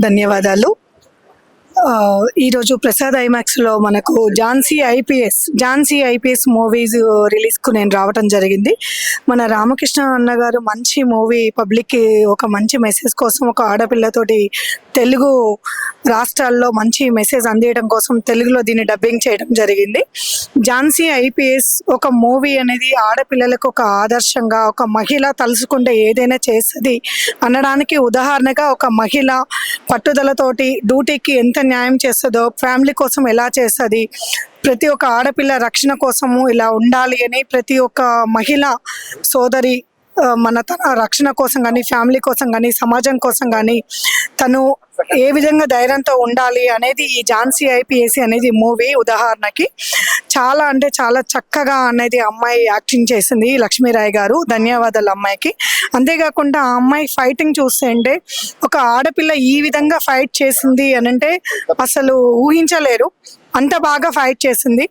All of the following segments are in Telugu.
ధన్యవాదాలు. ఈరోజు ప్రసాద్ ఐమాక్స్లో మనకు Jhansi IPS Jhansi IPS movies రిలీజ్కు నేను రావటం జరిగింది. మన రామకృష్ణ అన్న గారు మంచి మూవీ పబ్లిక్కి ఒక మంచి మెసేజ్ కోసం ఒక ఆడపిల్లతోటి తెలుగు రాష్ట్రాల్లో మంచి మెసేజ్ అందియడం కోసం తెలుగులో దీన్ని డబ్బింగ్ చేయడం జరిగింది. ఝాన్సీ ఐపీఎస్ ఒక మూవీ అనేది ఆడపిల్లలకు ఒక ఆదర్శంగా ఒక మహిళ తలుసుకుంటే ఏదైనా చేస్తుంది అనడానికి ఉదాహరణగా ఒక మహిళ పట్టుదలతోటి డ్యూటీకి ఎంత న్యాయం చేస్తుందో ఫ్యామిలీ కోసం ఎలా చేస్తుంది ప్రతి ఒక్క ఆడపిల్ల రక్షణ కోసము ఇలా ఉండాలి అని ప్రతి ఒక్క మహిళ సోదరి మన తన రక్షణ కోసం కానీ ఫ్యామిలీ కోసం కానీ సమాజం కోసం కానీ తను ఏ విధంగా ధైర్యంతో ఉండాలి అనేది ఈ ఝాన్సీ ఐపీఎస్సీ అనేది మూవీ ఉదాహరణకి చాలా అంటే చాలా చక్కగా అనేది అమ్మాయి యాక్టింగ్ చేసింది లక్ష్మీరాయ్ గారు ధన్యవాదాలు అమ్మాయికి. అంతేకాకుండా ఆ అమ్మాయి ఫైటింగ్ చూస్తే అంటే ఒక ఆడపిల్ల ఈ విధంగా ఫైట్ చేసింది అని అంటే అసలు ఊహించలేరు. అంత బాగా ఫైట్ చేసింది.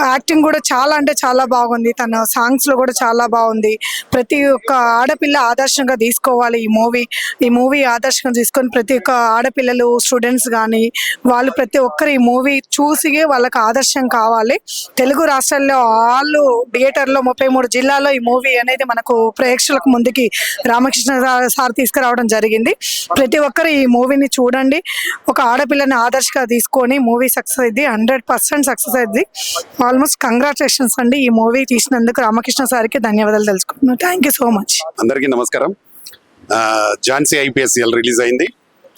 యాక్టింగ్ కూడా చాలా అంటే చాలా బాగుంది. తన సాంగ్స్లో కూడా చాలా బాగుంది. ప్రతి ఒక్క ఆడపిల్ల ఆదర్శంగా తీసుకోవాలి ఈ మూవీ ఈ మూవీ ఆదర్శంగా తీసుకొని ప్రతి ఒక్క ఆడపిల్లలు స్టూడెంట్స్ కానీ వాళ్ళు ప్రతి ఒక్కరు ఈ మూవీ చూసి వాళ్ళకి ఆదర్శం కావాలి. తెలుగు రాష్ట్రాల్లో వాళ్ళు థియేటర్లో ముప్పై మూడు జిల్లాల్లో ఈ మూవీ అనేది మనకు ప్రేక్షకులకు ముందుకి రామకృష్ణ సార్- తీసుకురావడం జరిగింది. ప్రతి ఒక్కరు ఈ మూవీని చూడండి. ఒక ఆడపిల్లని ఆదర్శంగా తీసుకొని మూవీ సక్సెస్ అయింది హండ్రెడ్ పర్సెంట్ సక్సెస్ అయింది. ఆల్మోస్ట్ కంగ్రాచులేషన్స్ అండి ఈ మూవీ తీసినందుకు రామకృష్ణ సార్కి ధన్యవాదాలు తెలుసుకుంటున్నాను. థ్యాంక్ యూ సో మచ్ అందరికీ నమస్కారం. ఝాన్సీ ఐపీఎస్ఎల్ రిలీజ్ అయింది.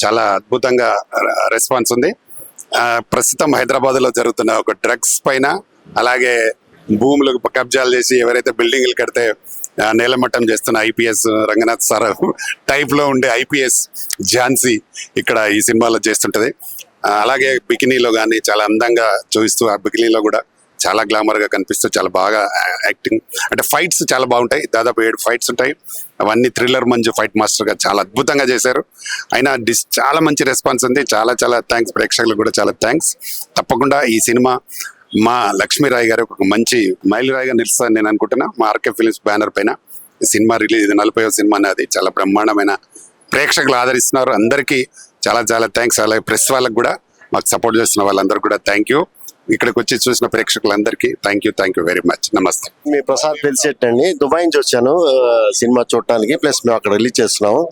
చాలా అద్భుతంగా రెస్పాన్స్ ఉంది. ప్రస్తుతం హైదరాబాద్లో జరుగుతున్న ఒక డ్రగ్స్ పైన అలాగే భూములకు కబ్జాలు చేసి ఎవరైతే బిల్డింగ్లు కడితే నేలమట్టం చేస్తున్న ఐపీఎస్ రంగనాథ్ సార్ టైప్లో ఉండే ఐపీఎస్ ఝాన్సీ ఇక్కడ ఈ సినిమాలో చేస్తుంటది. అలాగే బికినీలో కానీ చాలా అందంగా చూపిస్తూ ఆ బికినీలో కూడా చాలా గ్లామర్గా కనిపిస్తూ చాలా బాగా యాక్టింగ్ అంటే ఫైట్స్ చాలా బాగుంటాయి. దాదాపు ఏడు ఫైట్స్ ఉంటాయి. అవన్నీ థ్రిల్లర్ మంజు ఫైట్ మాస్టర్గా చాలా అద్భుతంగా చేశారు. అయినా డిస్ చాలా మంచి రెస్పాన్స్ ఉంది. చాలా చాలా థ్యాంక్స్ ప్రేక్షకులకు కూడా చాలా థ్యాంక్స్ తప్పకుండా ఈ సినిమా మా లక్ష్మీరాయ్ గారు ఒక మంచి మైలురాయిగా నిలుస్తుందని నేను అనుకుంటున్నా. మా ఆర్కే ఫిలిమ్స్ బ్యానర్ పైన సినిమా రిలీజ్ ఇది నలభై సినిమా అనేది చాలా బ్రహ్మాండమైన ప్రేక్షకులు ఆదరిస్తున్నారు. అందరికీ చాలా చాలా థ్యాంక్స్ అలాగే ప్రెస్ వాళ్ళకి కూడా మాకు సపోర్ట్ చేస్తున్న వాళ్ళందరూ కూడా థ్యాంక్ యూ ఇక్కడికి వచ్చి చూసిన ప్రేక్షకులందరికీ thank you thank you very much నమస్తే. మీ ప్రసాద్ పెలిసెట్ దుబాయ్ నుంచి వచ్చాను సినిమా చూడటానికి. ప్లస్ మేము అక్కడ రిలీజ్ చేస్తున్నాము.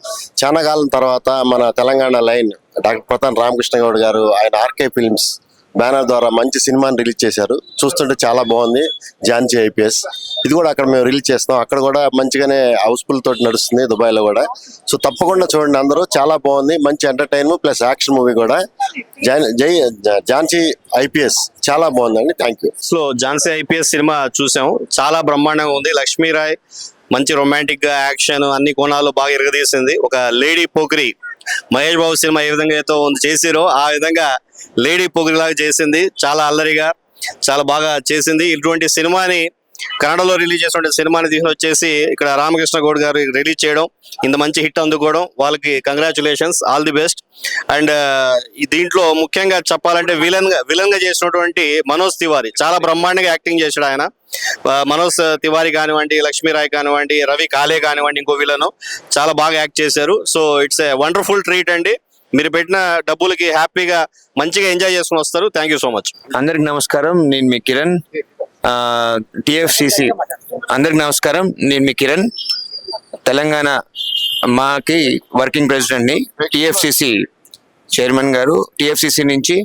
చాలా కాలం తర్వాత మన తెలంగాణ లైన్ డాక్టర్ ప్రతాన్ రామకృష్ణ గౌడ్ గారు ఆయన ఆర్కే ఫిల్మ్స్ బ్యానర్ ద్వారా మంచి సినిమాని రిలీజ్ చేశారు. చూస్తుంటే చాలా బాగుంది. ఝాన్సీ ఐపీఎస్. ఇది కూడా అక్కడ మేము రిలీజ్ చేస్తాం. అక్కడ కూడా మంచిగానే హౌస్ఫుల్ తోటి నడుస్తుంది దుబాయ్లో కూడా. సో తప్పకుండా చూడండి అందరూ. చాలా బాగుంది. మంచి ఎంటర్టైన్ ప్లస్ యాక్షన్ మూవీ కూడా. జాన్- జై ఝాన్సీ ఐపీఎస్. చాలా బాగుందండి. Thank you so Jhansi IPS cinema చూసాం. చాలా బ్రహ్మాండంగా ఉంది. లక్ష్మీరాయ్ మంచి రొమాంటిక్గా యాక్షన్ అన్ని కోణాలు బాగా ఇరగదీసింది ఒక లేడీ పోకిరి మహేష్ బాబు సినిమా ఏ విధంగా అయితే ఉంది చేసిరో ఆ విధంగా లేడీ పోకిరి లాగా చేసింది. చాలా అల్లరిగా చాలా బాగా చేసింది. ఇటువంటి సినిమాని కన్నడలో రిలీజ్ చేసిన సినిమాని తీసుకుని వచ్చేసి ఇక్కడ రామకృష్ణ గౌడ్ గారు రిలీజ్ చేయడం ఇంత మంచి హిట్ అందుకోవడం వాళ్ళకి congratulations all the best and దీంట్లో ముఖ్యంగా చెప్పాలంటే విలన్గా విలన్గా చేసినటువంటి మనోజ్ తివారి చాలా బ్రహ్మాండంగా యాక్టింగ్ చేశాడు ఆయన. మనోజ్ తివారీ కానివ్వండి లక్ష్మీరాయ్ కానివ్వండి రవి కాలే కానివ్వండి ఇంకో వీళ్ళను చాలా బాగా యాక్ట్ చేశారు. So it's a wonderful treat అండి. మీరు పెట్టిన డబ్బులకి హ్యాపీగా మంచిగా ఎంజాయ్ చేసుకుని వస్తారు. థ్యాంక్ యూ సో మచ్ అందరికి నమస్కారం. నేను మీ కిరణ్. టిఎఫ్సిసి. అందరికి నమస్కారం. నేను మీ కిరణ్. తెలంగాణ మాకి వర్కింగ్ ప్రెసిడెంట్ని టిఎఫ్సిసి చైర్మన్ గారు. టిఎఫ్సిసి నుంచి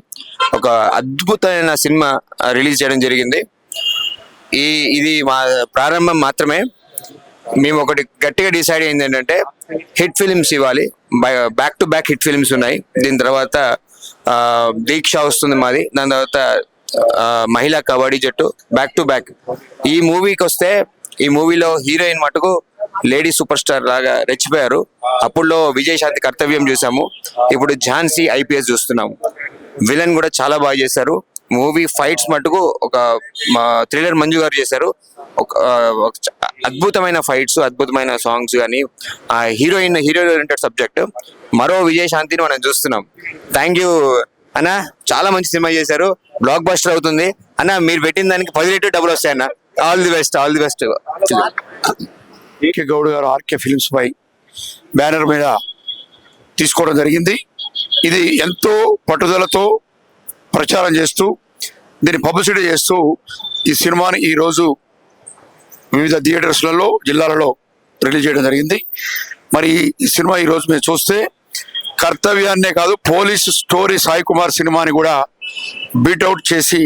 ఒక అద్భుతమైన సినిమా రిలీజ్ చేయడం జరిగింది. ఈ ఇది మా ప్రారంభం మాత్రమే. మేము ఒకటి గట్టిగా డిసైడ్ అయింది ఏంటంటే హిట్ ఫిలిమ్స్ ఇవ్వాలి. Back to back hit films ఉన్నాయి. దీని తర్వాత దీక్ష వస్తుంది మాది. దాని తర్వాత మహిళా కబడ్డీ జట్టు బ్యాక్ టు బ్యాక్ ఈ మూవీకి వస్తే ఈ మూవీలో హీరోయిన్ మటుకు లేడీ సూపర్ స్టార్ లాగా రెచ్చిపోయారు. అప్పుడులో విజయశాంతి కర్తవ్యం చూసాము. ఇప్పుడు ఝాన్సీ ఐపీఎస్ చూస్తున్నాము. విలన్ కూడా చాలా బాగా చేశారు. మూవీ ఫైట్స్ మటుకు ఒక థ్రిల్లర్ మంజు గారు చేశారు. ఒక అద్భుతమైన ఫైట్స్ అద్భుతమైన సాంగ్స్ కానీ ఆ హీరోయిన్ హీరో ఓరియంటెడ్ సబ్జెక్ట్. మరో విజయశాంతిని మనం చూస్తున్నాం. థ్యాంక్ యూ అన్న చాలా మంచి సినిమా చేశారు. బ్లాక్ బస్టర్ అవుతుంది. అన్న మీరు పెట్టిన దానికి పది రేటు డబ్బులు వస్తాయి అన్న all the best all the best. AK Goud గారు ఆర్కే ఫిల్మ్స్ పై బ్యానర్ మీద తీసుకోవడం జరిగింది. ఇది ఎంతో పట్టుదలతో ప్రచారం చేస్తూ దీన్ని పబ్లిసిటీ చేస్తూ ఈ సినిమాని ఈరోజు వివిధ థియేటర్స్లలో జిల్లాలలో రిలీజ్ చేయడం జరిగింది. మరి ఈ సినిమా ఈరోజు మీరు చూస్తే కర్తవ్యాన్నే కాదు పోలీస్ స్టోరీ సాయి కుమార్ సినిమాని కూడా బీట్అవుట్ చేసి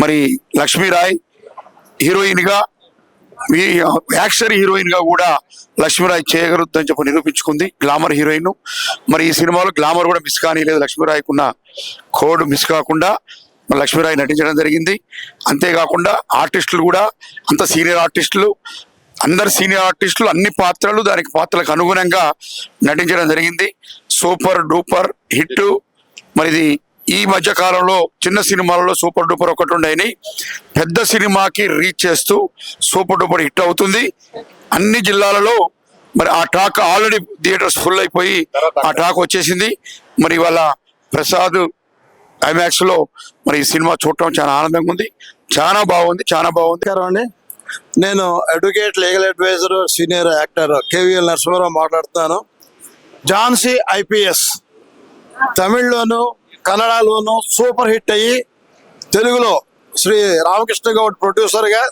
మరి లక్ష్మీరాయ్ హీరోయిన్గా ఈ యాక్షన్ హీరోయిన్గా కూడా లక్ష్మీరాయ్ చేయగలుగుతుందని చెప్పి నిరూపించుకుంది. Glamour heroine. మరి ఈ సినిమాలో గ్లామర్ కూడా మిస్ కానీ లేదు. లక్ష్మీరాయ్కి కోడ్ మిస్ కాకుండా లక్ష్మీరాయ్ నటించడం జరిగింది. అంతేకాకుండా ఆర్టిస్టులు కూడా అంత సీనియర్ ఆర్టిస్టులు అందరు సీనియర్ ఆర్టిస్టులు అన్ని పాత్రలు దానికి పాత్రలకు అనుగుణంగా నటించడం జరిగింది. Super duper hit. మరి ఇది ఈ మధ్య కాలంలో చిన్న సినిమాలలో సూపర్ డూపర్ ఒకటి ఉండేని. పెద్ద సినిమాకి రీచ్ చేస్తూ సూపర్ డూపర్ హిట్ అవుతుంది. అన్ని జిల్లాలలో మరి ఆ టాక్ ఆల్రెడీ థియేటర్స్ ఫుల్ అయిపోయి ఆ టాక్ వచ్చేసింది. మరి ఇవాళ ప్రసాద్ ఐమాక్స్లో మరి ఈ సినిమా చూడటం చాలా ఆనందంగా ఉంది. చాలా బాగుంది చాలా బాగుంది. అండి. నేను advocate legal adviser senior actor K V L Narasimharao మాట్లాడుతున్నాను. ఝాన్సీ ఐపీఎస్. తమిళ్ళోను కన్నడలోను సూపర్ హిట్ అయ్యి తెలుగులో శ్రీ రామకృష్ణ గౌడ్ ప్రొడ్యూసర్గా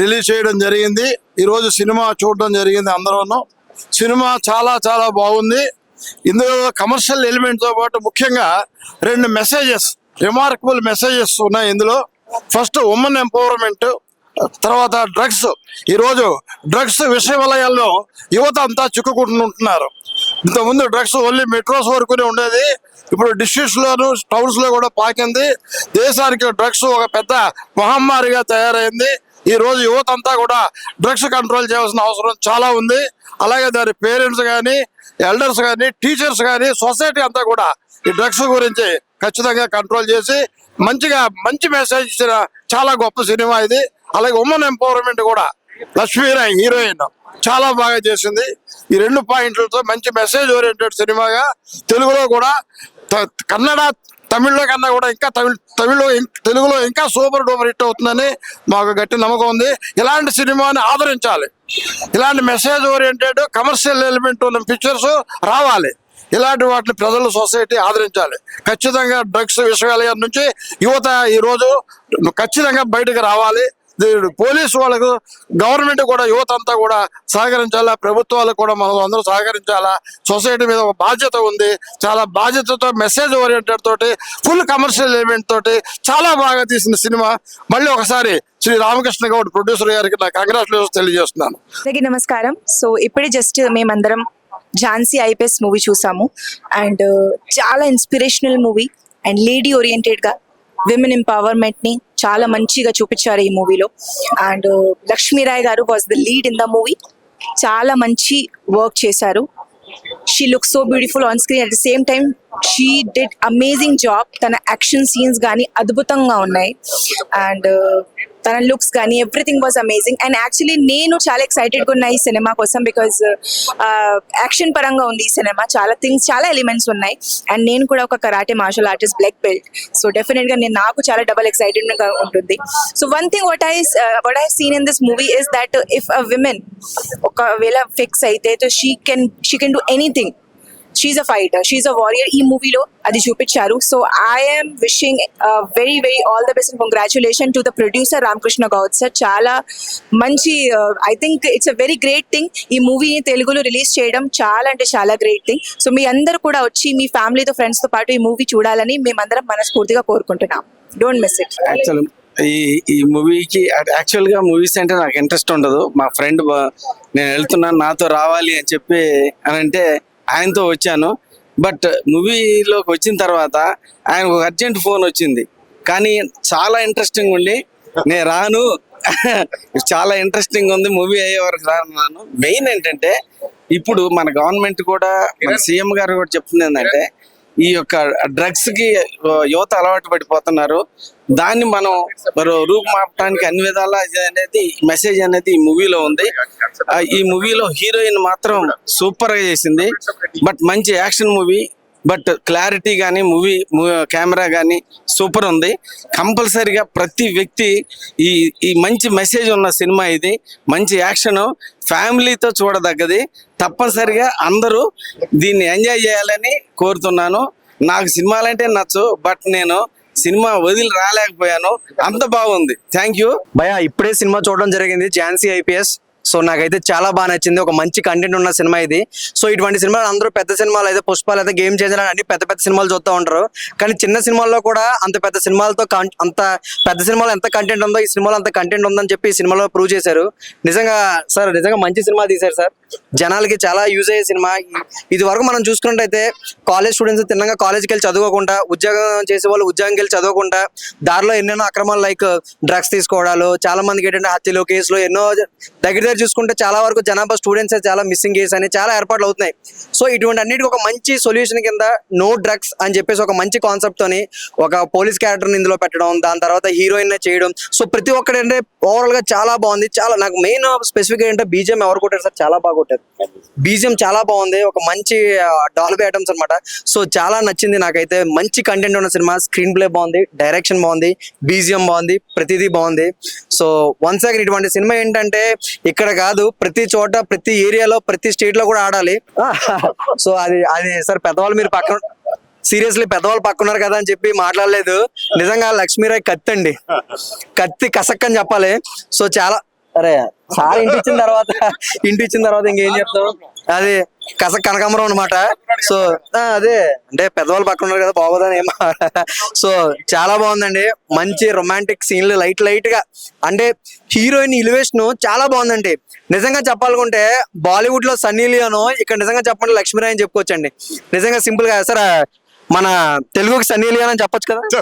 రిలీజ్ చేయడం జరిగింది. ఈరోజు సినిమా చూడడం జరిగింది అందరూను. సినిమా చాలా చాలా బాగుంది. ఇందులో కమర్షియల్ ఎలిమెంట్తో పాటు ముఖ్యంగా రెండు మెసేజెస్ రిమార్కబుల్ మెసేజెస్ ఉన్నాయి ఇందులో. ఫస్ట్ ఉమెన్ ఎంపవర్మెంట్ తర్వాత డ్రగ్స్ ఈరోజు డ్రగ్స్ విషయ వలయాల్లో యువత అంతా చిక్కుకుంటున్నారు. ఇంతకుముందు డ్రగ్స్ ఓన్లీ మెట్రోస్ వరకునే ఉండేది. ఇప్పుడు డిస్ట్రిక్ట్స్ లోను టౌన్స్లో కూడా పాకింది. దేశానికి డ్రగ్స్ ఒక పెద్ద మహమ్మారిగా తయారైంది. ఈ రోజు యువత అంతా కూడా డ్రగ్స్ కంట్రోల్ చేయాల్సిన అవసరం చాలా ఉంది. అలాగే దాని పేరెంట్స్ కానీ ఎల్డర్స్ కానీ టీచర్స్ కానీ సొసైటీ అంతా కూడా ఈ డ్రగ్స్ గురించి ఖచ్చితంగా కంట్రోల్ చేసి మంచిగా మంచి మెసేజ్ ఇచ్చిన చాలా గొప్ప సినిమా ఇది. అలాగే ఉమెన్ ఎంపవర్మెంట్ కూడా లక్ష్మీరాయ్ హీరోయిన్ చాలా బాగా చేసింది. ఈ రెండు పాయింట్లతో మంచి మెసేజ్ ఓరియంటెడ్ సినిమాగా తెలుగులో కూడా త- కన్నడ తమిళ్ళో కన్నా కూడా ఇంకా తమిళ్ తమిళ్ళో తెలుగులో ఇంకా సూపర్ డూపర్ హిట్ అవుతుందని మాకు గట్టి నమ్మకం ఉంది. ఇలాంటి సినిమాని ఆదరించాలి. ఇలాంటి మెసేజ్ ఓరియంటెడ్ కమర్షియల్ ఎలిమెంట్ ఉన్న పిక్చర్స్ రావాలి. ఇలాంటి వాటిని ప్రజలు సొసైటీ ఆదరించాలి. ఖచ్చితంగా డ్రగ్స్ విశ్వవిద్యాలయం నుంచి యువత ఈరోజు ఖచ్చితంగా బయటకు రావాలి. దీని పోలీసు వాళ్ళకు గవర్నమెంట్ కూడా యువత అంతా కూడా సహకరించాలా? ప్రభుత్వాలకు కూడా మనం అందరూ సహకరించాలా? సొసైటీ మీద ఒక బాధ్యత ఉంది. చాలా బాధ్యతతో మెసేజ్ ఓరియంటెడ్ తోటి ఫుల్ కమర్షియల్ ఎలిమెంట్ తోటి చాలా బాగా తీసిన సినిమా. మళ్ళీ ఒకసారి శ్రీ రామకృష్ణ గౌడ్ ప్రొడ్యూసర్ గారికి నా కంగ్రాచులేషన్స్ తెలియజేస్తున్నాను. నమస్కారం. సో ఇప్పుడే జస్ట్ మేమందరం ఝాన్సీ ఐపీఎస్ మూవీ చూసాము. అండ్ చాలా ఇన్స్పిరేషనల్ మూవీ. అండ్ లేడీ ఓరియంటెడ్గా విమెన్ ఎంపవర్మెంట్ని చాలా మంచిగా చూపించారు ఈ మూవీలో. అండ్ లక్ష్మీరాయ్ గారు was the lead in the movie చాలా మంచి వర్క్ చేశారు. She look so beautiful on screen at the same time she did amazing job తన యాక్షన్ సీన్స్ కానీ అద్భుతంగా ఉన్నాయి. అండ్ తన లుక్స్ కానీ everything was amazing. And actually నేను చాలా ఎక్సైటెడ్గా ఉన్నా ఈ సినిమా కోసం బికాజ్ యాక్షన్ పరంగా ఉంది ఈ సినిమా. చాలా థింగ్స్ చాలా ఎలిమెంట్స్ ఉన్నాయి. అండ్ నేను కూడా ఒక karate martial artist black belt so డెఫినెట్గా నేను నాకు చాలా డబల్ ఎక్సైటెడ్గా ఉంటుంది. So one thing what I what I seen in this movie is that if a women ఒకవేళ ఫిక్స్ అయితే she can she can do anything she a fighter she a warrior ఈ మూవీలో అది చూపించారు. So I'm wishing very very all the best congratulation to the producer Ramakrishna Goud sir చాలా మంచి I think it's a very great thing ఈ మూవీని తెలుగులో రిలీజ్ చేయడం చాలా అంటే చాలా గ్రేట్ థింగ్ సో మీ అందరూ కూడా వచ్చి మీ ఫ్యామిలీతో ఫ్రెండ్స్తో పాటు ఈ మూవీ చూడాలని మేమందరం మనస్ఫూర్తిగా కోరుకుంటున్నాం. డోంట్ మిస్ ఇట్ యాక్చువల్ ఈ ఈ మూవీకి యాక్చువల్గా మూవీస్ అంటే నాకు ఇంట్రెస్ట్ ఉండదు. మా ఫ్రెండ్ నేను వెళ్తున్నాను నాతో రావాలి అని చెప్పి అని అంటే ఆయనతో వచ్చాను. బట్ మూవీలోకి వచ్చిన తర్వాత ఆయనకు ఒక అర్జెంట్ ఫోన్ వచ్చింది. కానీ చాలా ఇంట్రెస్టింగ్ ఉండి నేను రాను. చాలా ఇంట్రెస్టింగ్ ఉంది. మూవీ అయ్యే వరకు రాను మెయిన్ ఏంటంటే ఇప్పుడు మన గవర్నమెంట్ కూడా మన సీఎం గారు కూడా చెప్తుంది ఏంటంటే ఈ యొక్క డ్రగ్స్కి యువత అలవాటు పడిపోతున్నారు. దాన్ని మనం రూపుమాపటానికి రూపుమాపడానికి అన్ని విధాలా అనేది మెసేజ్ అనేది ఈ మూవీలో ఉంది. ఈ మూవీలో హీరోయిన్ మాత్రం సూపర్గా చేసింది. బట్ మంచి యాక్షన్ మూవీ బట్ క్లారిటీ కానీ మూవీ కెమెరా కానీ సూపర్ ఉంది. కంపల్సరిగా ప్రతి వ్యక్తి ఈ ఈ మంచి మెసేజ్ ఉన్న సినిమా ఇది. మంచి యాక్షన్ ఫ్యామిలీతో చూడదగ్గది. తప్పనిసరిగా అందరూ దీన్ని ఎంజాయ్ చేయాలని కోరుతున్నాను. నాకు సినిమాలంటే నచ్చు బట్ నేను సినిమా వదిలి రాలేకపోయాను. అంత బాగుంది. థ్యాంక్ యూ భయ ఇప్పుడే సినిమా చూడడం జరిగింది. ఝాన్సీ ఐపీఎస్. సో నాకైతే చాలా బాగా నచ్చింది. ఒక మంచి కంటెంట్ ఉన్న సినిమా ఇది. సో ఇటువంటి సినిమాలు అందరూ పెద్ద సినిమాలు అయితే పుష్పాలు అయితే గేమ్ చేంజర్ అన్ని పెద్ద పెద్ద సినిమాలు చూస్తూ ఉంటారు. కానీ చిన్న సినిమాల్లో కూడా అంత పెద్ద సినిమాలతో అంత పెద్ద సినిమాలో ఎంత కంటెంట్ ఉందో ఈ సినిమాలో అంత కంటెంట్ ఉందని చెప్పి ఈ సినిమాలో ప్రూవ్ చేశారు. నిజంగా సార్ నిజంగా మంచి సినిమా తీశారు సార్. జనాలకి చాలా యూజ్ అయ్యే సినిమా. ఇది వరకు మనం చూసుకున్నట్టయితే కాలేజ్ స్టూడెంట్స్ తిన్నగా కాలేజ్కి వెళ్ళి చదువుకోకుండా ఉద్యోగం చేసే వాళ్ళు ఉద్యోగంకి వెళ్ళి చదువుకుంటా దారిలో ఎన్నెన్నో అక్రమాలు లైక్ డ్రగ్స్ తీసుకోవడాలు చాలా మందికి ఏంటంటే హత్యలు కేసులు ఎన్నో దగ్గర దగ్గర చూసుకుంటే చాలా వరకు జనాభా స్టూడెంట్స్ చాలా మిస్సింగ్ కేసు అని చాలా ఏర్పాట్లు అవుతున్నాయి. సో ఇటువంటి అన్నిటికీ ఒక మంచి సొల్యూషన్ కింద నో డ్రగ్స్ అని చెప్పేసి ఒక మంచి కాన్సెప్ట్ తోని ఒక పోలీస్ క్యారెక్టర్ని ఇందులో పెట్టడం దాని తర్వాత హీరోయిన్ చేయడం. సో ప్రతి ఒక్కటి అంటే ఓవరాల్గా చాలా బాగుంది. చాలా నాకు మెయిన్ స్పెసిఫిక్ ఏంటంటే బీజిఎం ఎవరు కొట్టారు సార్? చాలా బాగా కొట్టారు. బీజిఎం చాలా బాగుంది. ఒక మంచి డాల్బీ ఐటమ్స్ అన్నమాట. సో చాలా నచ్చింది నాకైతే. మంచి కంటెంట్ ఉన్న సినిమా. స్క్రీన్ ప్లే బాగుంది. డైరెక్షన్ బాగుంది. బీజిఎం బాగుంది. ప్రతిదీ బాగుంది. సో వన్స్ అగైన్ ఇటువంటి సినిమా ఏంటంటే ఇక్కడ కాదు. ప్రతి చోట ప్రతి ఏరియాలో ప్రతి స్టేట్లో కూడా ఆడాలి. సో అది అది సార్ పెద్దవాళ్ళు మీరు పక్కన సీరియస్లీ పెద్దవాళ్ళు పక్కన్నారు కదా అని చెప్పి మాట్లాడలేదు. నిజంగా లక్ష్మీరాయ్ కత్తి అండి. కత్తి కసక్ అని చెప్పాలి. సో చాలా అరే సార్ ఇంటి ఇచ్చిన తర్వాత ఇంటి ఇచ్చిన తర్వాత ఇంకేం చెప్తావు అది కస కనకాంబరం అనమాట సో అదే. అంటే పెద్దవాళ్ళు పక్కన ఉన్నారు కదా బాగోదని ఏమో. సో చాలా బాగుందండి. మంచి రొమాంటిక్ సీన్లు లైట్ లైట్గా అంటే హీరోయిన్ ఇలివేషన్ చాలా బాగుందండి. నిజంగా చెప్పాలనుకుంటే బాలీవుడ్లో సన్నీ లియోను ఇక్కడ నిజంగా చెప్పండి లక్ష్మీరాయ్ అని చెప్పుకోవచ్చండి. నిజంగా సింపుల్గా సార్ మన తెలుగుకి సన్నీ లియోన్ అని చెప్పొచ్చు కదా?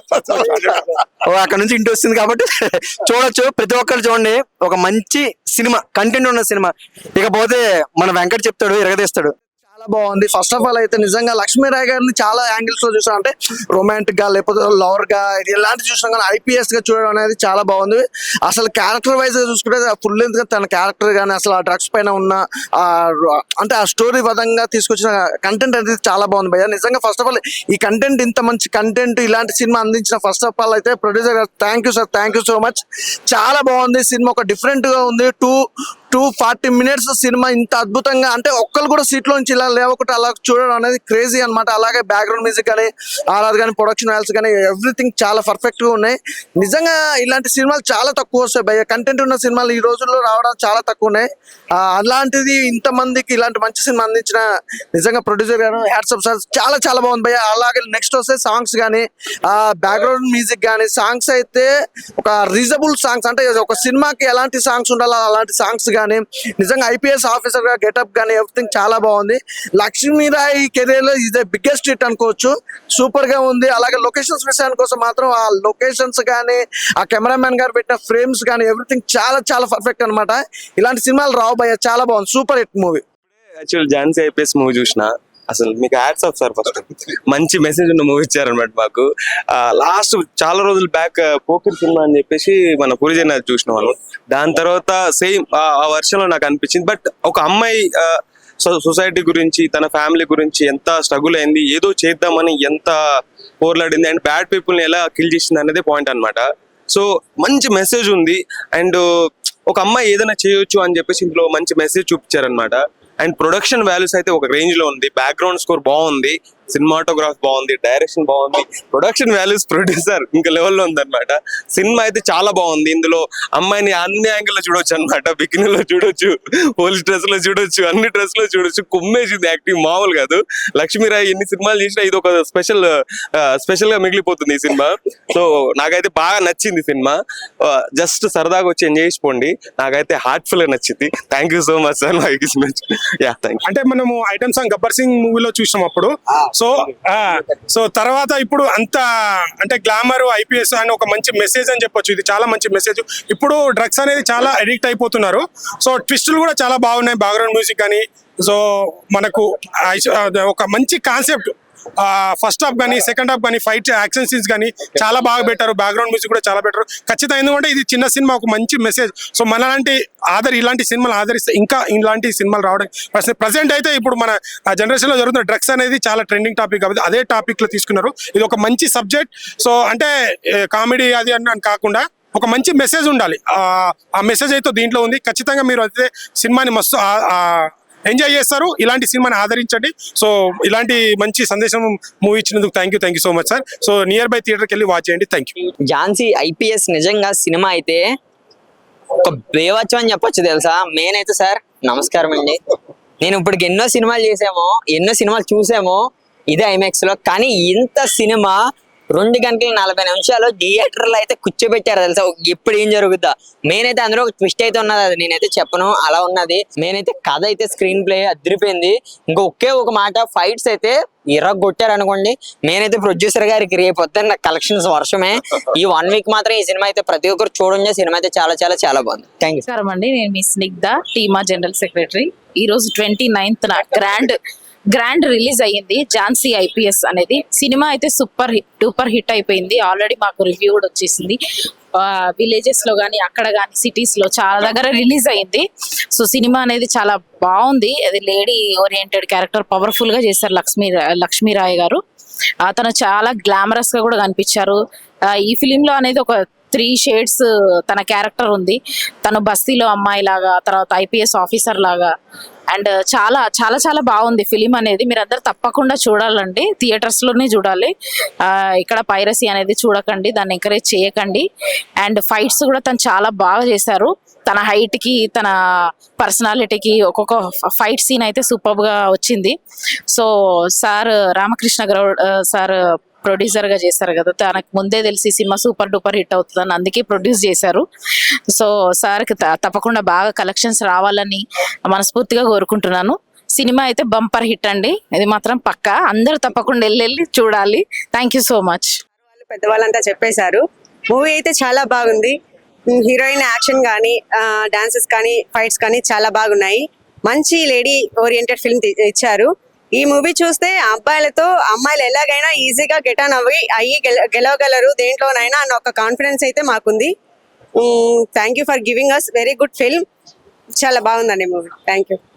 ఓ అక్కడ నుంచి ఇంటి వస్తుంది కాబట్టి చూడొచ్చు. ప్రతి ఒక్కరు చూడండి. ఒక మంచి సినిమా కంటెంట్ ఉన్న సినిమా. ఇకపోతే మన వెంకట్ చెప్తాడు ఇరగదీస్తాడు. చాలా బాగుంది. ఫస్ట్ ఆఫ్ ఆల్ అయితే నిజంగా లక్ష్మీరాయ్ గారిని చాలా యాంగిల్స్లో చూసాం అంటే రొమాంటిక్గా లేకపోతే లవర్గా ఇది ఎలాంటి చూసినా కానీ ఐపీఎస్గా చూడడం అనేది చాలా బాగుంది. అసలు క్యారెక్టర్ వైజ్గా చూసుకుంటే ఫుల్ లెంత్గా తన క్యారెక్టర్ కానీ అసలు ఆ డ్రగ్స్ పైన ఉన్న ఆ అంటే ఆ స్టోరీ పదంగా తీసుకొచ్చిన కంటెంట్ అనేది చాలా బాగుంది భయ్య. నిజంగా ఫస్ట్ ఆఫ్ ఆల్ ఈ కంటెంట్ ఇంత మంచి కంటెంట్ ఇలాంటి సినిమా అందించిన ఫస్ట్ ఆఫ్ ఆల్ అయితే ప్రొడ్యూసర్ గారు thank you sir thank you so much చాలా బాగుంది. సినిమా ఒక డిఫరెంట్గా ఉంది. టూ టూ ఫార్టీ మినిట్స్ సినిమా ఇంత అద్భుతంగా అంటే ఒక్కరు కూడా సీట్ లోంచి ఇలా లేవకుండా అలా చూడడం అనేది క్రేజీ అన్నమాట. అలాగే బ్యాక్గ్రౌండ్ మ్యూజిక్ కానీ ఆర్ఆర్ కానీ ప్రొడక్షన్ వాల్స్ కానీ ఎవ్రీథింగ్ చాలా పర్ఫెక్ట్గా ఉన్నాయి. నిజంగా ఇలాంటి సినిమాలు చాలా తక్కువ వస్తాయి భయ కంటెంట్ ఉన్న సినిమాలు ఈ రోజుల్లో రావడం చాలా తక్కువ ఉన్నాయి. ఆ, అలాంటిది ఇంత మందికి ఇలాంటి మంచి సినిమా అందించిన నిజంగా ప్రొడ్యూసర్ గారు హ్యాట్సప్ సార్. చాలా చాలా బాగుంది భయ అలాగే నెక్స్ట్ వస్తే సాంగ్స్ కానీ బ్యాక్గ్రౌండ్ మ్యూజిక్ కానీ సాంగ్స్ అయితే ఒక రీజనబుల్ సాంగ్స్ అంటే ఒక సినిమాకి ఎలాంటి సాంగ్స్ ఉండాలో అలాంటి సాంగ్స్ కానీ నిజంగా ఐపీఎస్ ఆఫీసర్గా గెటప్ కానీ ఎవ్రీథింగ్ చాలా బాగుంది. లక్ష్మీరాయ్ కెరీర్లో ఇదే బిగ్గెస్ట్ హిట్ అనుకోవచ్చు. సూపర్గా ఉంది. అలాగే లొకేషన్స్ విషయానికి కోసం మాత్రం ఆ లొకేషన్స్ కానీ ఆ కెమెరామెన్ గారు పెట్టిన ఫ్రేమ్స్ కానీ ఎవ్రీథింగ్ చాలా చాలా పర్ఫెక్ట్ అన్నమాట. ఇలాంటి సినిమాలు రావు చాలా బాగుంది. Super hit movie. Actual Jhansi IPS movie చూసిన అసలు మీకు యాడ్స్ ఆఫ్ సార్ ఫస్ట్ మంచి మెసేజ్ ఉన్న మూవీ ఇచ్చారనమాట మాకు. లాస్ట్ చాలా రోజులు బ్యాక్ పోకిర్ సినిమా అని చెప్పేసి మన పురిజన చూసిన వాళ్ళం దాని తర్వాత సేమ్ ఆ వర్షంలో నాకు అనిపించింది. బట్ ఒక అమ్మాయి సొసైటీ గురించి తన ఫ్యామిలీ గురించి ఎంత స్ట్రగుల్ అయింది ఏదో చేద్దామని ఎంత పోర్లాడింది అండ్ బ్యాడ్ పీపుల్ని ఎలా కిల్ చేసింది అనేది పాయింట్ అనమాట సో మంచి మెసేజ్ ఉంది. అండ్ ఒక అమ్మాయి ఏదైనా చేయొచ్చు అని చెప్పేసి ఇందులో మంచి మెసేజ్ చూపించారనమాట అండ్ ప్రొడక్షన్ వాల్యూస్ అయితే ఒక రేంజ్లో ఉంది. బ్యాక్గ్రౌండ్ స్కోర్ బాగుంది సినిమాటోగ్రాఫ్ బాగుంది డైరెక్షన్ బాగుంది ప్రొడక్షన్ వాల్యూస్ ప్రొడ్యూసర్ ఇంకా లెవెల్లో ఉందన్నమాట. సినిమా అయితే చాలా బాగుంది. ఇందులో అమ్మాయిని అన్ని యాంగిల్లో చూడొచ్చు అనమాట బికినీలో చూడొచ్చు పోలీస్ డ్రెస్లో చూడొచ్చు అన్ని డ్రెస్లో చూడొచ్చు. కుమ్మేసింది యాక్టింగ్ మామూలు కాదు. లక్ష్మీరాయ్ ఎన్ని సినిమాలు చేసినా ఇది ఒక స్పెషల్ స్పెషల్గా మిగిలిపోతుంది ఈ సినిమా. సో నాకైతే బాగా నచ్చింది సినిమా. జస్ట్ సరదాగా వచ్చి ఎంజాయ్ చేసుకోండి నాకైతే హార్ట్ఫుల్గా నచ్చింది. Thank you so much sir yeah thank అంటే మనము ఐటమ్ సాంగ్ గబ్బర్ సింగ్ మూవీలో చూసాం అప్పుడు. సో సో తర్వాత ఇప్పుడు అంత అంటే గ్లామర్ ఐపీఎస్ అని ఒక మంచి మెసేజ్ అని చెప్పొచ్చు. ఇది చాలా మంచి మెసేజ్ ఇప్పుడు డ్రగ్స్ అనేది చాలా అడిక్ట్ అయిపోతున్నారు. సో ట్విస్టులు కూడా చాలా బాగున్నాయి. బ్యాక్గ్రౌండ్ మ్యూజిక్ కానీ సో మనకు ఒక మంచి కాన్సెప్ట్ ఫస్ట్ హాఫ్ కానీ సెకండ్ హాఫ్ కానీ ఫైట్ యాక్షన్ సీన్స్ కానీ చాలా బాగా పెట్టారు. బ్యాక్గ్రౌండ్ మ్యూజిక్ కూడా చాలా బెటర్ ఖచ్చితంగా ఎందుకంటే ఇది చిన్న సినిమా ఒక మంచి మెసేజ్ సో మనలాంటి ఆదరి ఇలాంటి సినిమాలు ఆదరిస్తే ఇంకా ఇలాంటి సినిమాలు రావడం ప్రజెంట్ అయితే ఇప్పుడు మన జనరేషన్లో జరుగుతున్న డ్రగ్స్ అనేది చాలా ట్రెండింగ్ టాపిక్ కాబట్టి అదే టాపిక్లో తీసుకున్నారు. ఇది ఒక మంచి సబ్జెక్ట్ సో అంటే కామెడీ అది అని కాకుండా ఒక మంచి మెసేజ్ ఉండాలి. ఆ- మెసేజ్ అయితే దీంట్లో ఉంది. ఖచ్చితంగా మీరు అయితే సినిమాని మస్తు ఎంజాయ్ చేస్తారు. ఇలాంటి సినిమాని ఆదరించండి. సో ఇలాంటి మంచి సందేశం మూవీ ఇచ్చినందుకు thank you thank you so much sir so nearby థియేటర్కి వెళ్ళి వాచ్ చేయండి. థ్యాంక్ యూ ఝాన్సీ ఐపీఎస్ నిజంగా సినిమా అయితే ఒక బేవచ్చు అని చెప్పొచ్చు తెలుసా? మెయిన్ అయితే సార్ నమస్కారం అండి. నేను ఇప్పటికి ఎన్నో సినిమాలు చేసామో ఎన్నో సినిమాలు చూసామో ఇదే ఐమాక్స్లో. కానీ ఇంత సినిమా రెండు గంటల నలభై నిమిషాలు థియేటర్లో అయితే కూర్చోబెట్టారు తెలుసా? ఎప్పుడు ఏం జరుగుద్దా? మెయిన్ అయితే అందులో ఒక ట్విస్ట్ అయితే ఉన్నది అది నేనైతే చెప్పను అలా ఉన్నది. మెయిన్ అయితే కథ అయితే స్క్రీన్ ప్లే అదిరిపోయింది. ఇంకా ఒకే ఒక మాట ఫైట్స్ అయితే కొట్టారు అనుకోండి నేనైతే ప్రొడ్యూసర్ గారికి రేపు వద్దని కలెక్షన్స్ వర్షమే. ఈ వన్ వీక్ మాత్రం ఈ సినిమా అయితే ప్రతి ఒక్కరు చూడండి. సినిమా అయితే చాలా చాలా చాలా బాగుంది. థ్యాంక్ యూ నమస్కారం అండి. నేను మీ స్నిగ్ధ టీమా జనరల్ సెక్రటరీ. ఈ రోజు twenty ninth grand grand release అయ్యింది ఝాన్సీ ఐపీఎస్ అనేది. సినిమా అయితే సూపర్ హిట్ సూపర్ హిట్ అయిపోయింది. ఆల్రెడీ మాకు రివ్యూ కూడా వచ్చేసింది. విలేజెస్లో కానీ అక్కడ కానీ సిటీస్లో చాలా దగ్గర రిలీజ్ అయింది. సో సినిమా అనేది చాలా బాగుంది. అది లేడీ ఓరియంటెడ్ క్యారెక్టర్ పవర్ఫుల్గా చేశారు లక్ష్మీ లక్ష్మీరాయ్ గారు. అతను చాలా గ్లామరస్గా కూడా కనిపించారు. ఈ ఫిలిం లో అనేది ఒక త్రీ షేడ్స్ తన క్యారెక్టర్ ఉంది. తను బస్తీలో అమ్మాయి లాగా తర్వాత ఐపీఎస్ ఆఫీసర్ లాగా. అండ్ చాలా చాలా చాలా బాగుంది ఫిలిం అనేది. మీరు అందరు తప్పకుండా చూడాలండి. థియేటర్స్లోనే చూడాలి ఇక్కడ పైరసీ అనేది చూడకండి దాన్ని ఎంకరేజ్ చేయకండి. అండ్ ఫైట్స్ కూడా తను చాలా బాగా చేశారు. తన హైట్కి తన పర్సనాలిటీకి ఒక్కొక్క ఫైట్ సీన్ అయితే సూపర్గా వచ్చింది. So sir Ramakrishna Goud sir ప్రొడ్యూసర్గా చేశారు కదా. తనకు ముందే తెలిసి సినిమా సూపర్ డూపర్ హిట్ అవుతుందని అందుకే ప్రొడ్యూస్ చేశారు. సో సార్కి త- తప్పకుండా బాగా కలెక్షన్స్ రావాలని మనస్ఫూర్తిగా కోరుకుంటున్నాను. సినిమా అయితే బంపర్ హిట్ అండి. ఇది మాత్రం పక్కా. అందరూ తప్పకుండా వెళ్ళి వెళ్ళి చూడాలి థ్యాంక్ యూ సో మచ్ పెద్దవాళ్ళంతా చెప్పేశారు. మూవీ అయితే చాలా బాగుంది. హీరోయిన్ యాక్షన్ కానీ డాన్సెస్ కానీ ఫైట్స్ కానీ చాలా బాగున్నాయి. మంచి లేడీ ఓరియంటెడ్ ఫిల్మ్ ఇచ్చారు. ఈ మూవీ చూస్తే అబ్బాయిలతో అమ్మాయిలు ఎలాగైనా ఈజీగా గెట్ అవి అయ్యి గెలవగలరు దేంట్లోనైనా అన్న ఒక కాన్ఫిడెన్స్ అయితే మాకుంది. Thank you for giving us very good film చాలా బాగుందండి మూవీ. Thank you